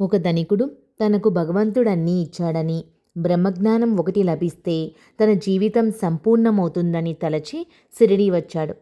ఒక ధనికుడు తనకు భగవంతుడన్నీ ఇచ్చాడని బ్రహ్మజ్ఞానం ఒకటి లభిస్తే తన జీవితం సంపూర్ణమవుతుందని తలచి సిరిడి వచ్చాడు.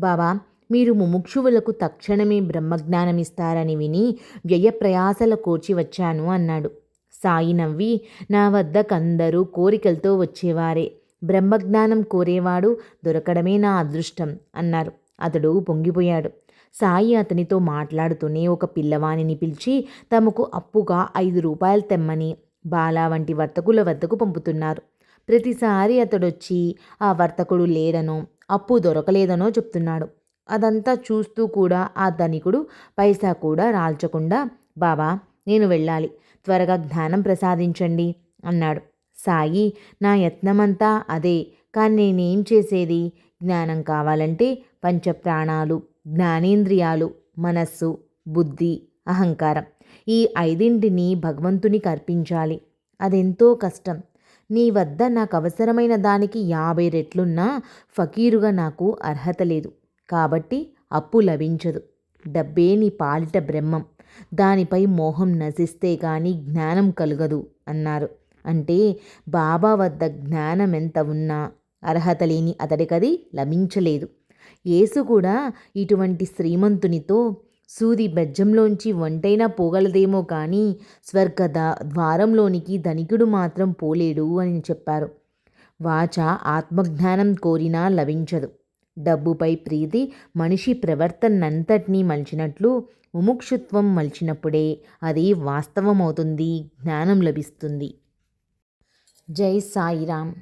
బాబా మీరు ముముక్షువులకు తక్షణమే బ్రహ్మజ్ఞానం ఇస్తారని విని వ్యయ ప్రయాసల కోర్చి వచ్చాను అన్నాడు. సాయి నవ్వి నా వద్దకందరూ కోరికలతో వచ్చేవారే. బ్రహ్మజ్ఞానం కోరేవాడు దొరకడమే నా అదృష్టం అన్నారు. అతడు పొంగిపోయాడు. సాయి అతనితో మాట్లాడుతూనే ఒక పిల్లవానిని పిలిచి తమకు అప్పుగా ఐదు రూపాయలు తెమ్మని బాలా వంటి వర్తకుల వద్దకు పంపుతున్నారు. ప్రతిసారి అతడొచ్చి ఆ వర్తకుడు లేడనో అప్పు దొరకలేదనో చెప్తున్నాడు. అదంతా చూస్తూ కూడా ఆ ధనికుడు పైసా కూడా రాల్చకుండా బాబా నేను వెళ్ళాలి. త్వరగా జ్ఞానం ప్రసాదించండి అన్నాడు. సాయి నా యత్నమంతా అదే. కానీ నేనేం చేసేది? జ్ఞానం కావాలంటే పంచప్రాణాలు. జ్ఞానేంద్రియాలు మనస్సు బుద్ధి అహంకారం ఈ ఐదింటిని భగవంతునికి అర్పించాలి. అదెంతో కష్టం. నీ వద్ద నాకు అవసరమైన దానికి యాభై రెట్లున్నా ఫకీరుగా నాకు అర్హత లేదు. కాబట్టి అప్పు లభించదు. డబ్బే నీ పాలిట బ్రహ్మం. దానిపై మోహం నశిస్తే కానీ జ్ఞానం కలగదు అన్నారు. అంటే బాబా వద్ద జ్ఞానం ఎంత ఉన్నా అర్హత లేని అతడికది లభించలేదు. యేసు కూడా ఇటువంటి శ్రీమంతునితో సూది బెజ్జంలోంచి వంటైనా పోగలదేమో కానీ స్వర్గ ద్వారంలోనికి ధనికుడు మాత్రం పోలేడు అని చెప్పారు. వాచ ఆత్మజ్ఞానం కోరినా లభించదు. డబ్బుపై ప్రీతి మనిషి ప్రవర్తనంతటినీ మలిచినట్లు ముముక్షుత్వం మలిచినప్పుడే అది వాస్తవమవుతుంది జ్ఞానం లభిస్తుంది. జై సాయిరామ్.